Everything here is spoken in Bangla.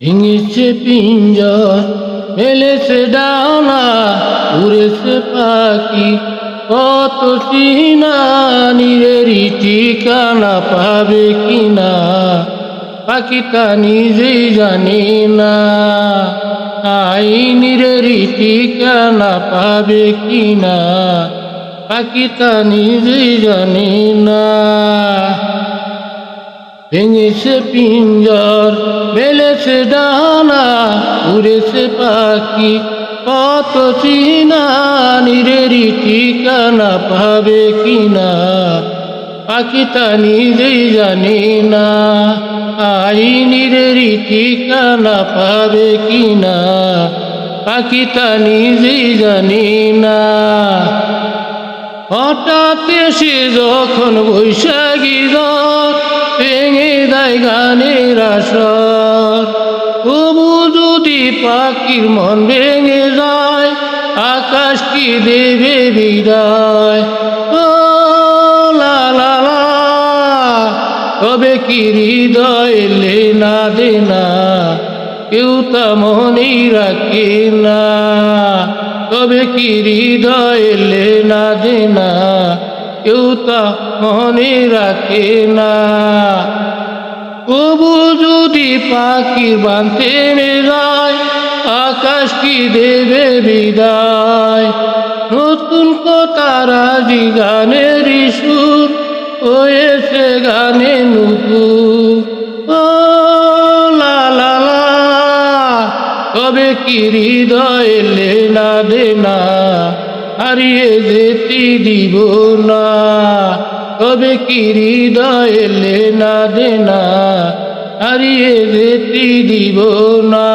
ভেঙেছে পিঞ্জর, মেলেছে ডানা, উড়েছে পাখি, কত চিনা নিরেরই ঠিকানা পাবে কিনা? পাখি তা নিজেই জানি না। আইনিরেরই ঠিকানা পাবে কিনা? পাখি তা নিজেই জানে না। ভেঙেছে পিঞ্জর মেলেছে ডানা, উড়েছে পাখি। কত চিনা নিরেরই ঠিকানা পাবে কিনা? পাখি তা নিজেই জানি না। আই নিরেরই ঠিকানা পাবে কিনা? পাখি তা নিজেই জানি না। হঠাৎ এসে যখন বৈশাখী রথ ভেঙে দেয় গানের আসর। তবু যদি পাখির মন ভেঙে যায়, আকাশ কি দেবে বিদায়? তবে কি হৃদয় লেনা দেনা? কেউ তা মনেই রাখে না। তবে কি হৃদয় লেনা দেনা? কেউ তা মনে রাখে না। কবু যদি পাখি বাঁধতে যায়, আকাশ কি দেবে বিদায়? নতুন কথারাজি গানের সুর, হয়েছে গানে নুপুর। তবে কি হৃদয় লেনা দেনা? হারিয়ে যেতে দিব না। তবে কি হৃদয় লেনা দেনা হারিয়ে যেতে দিব না।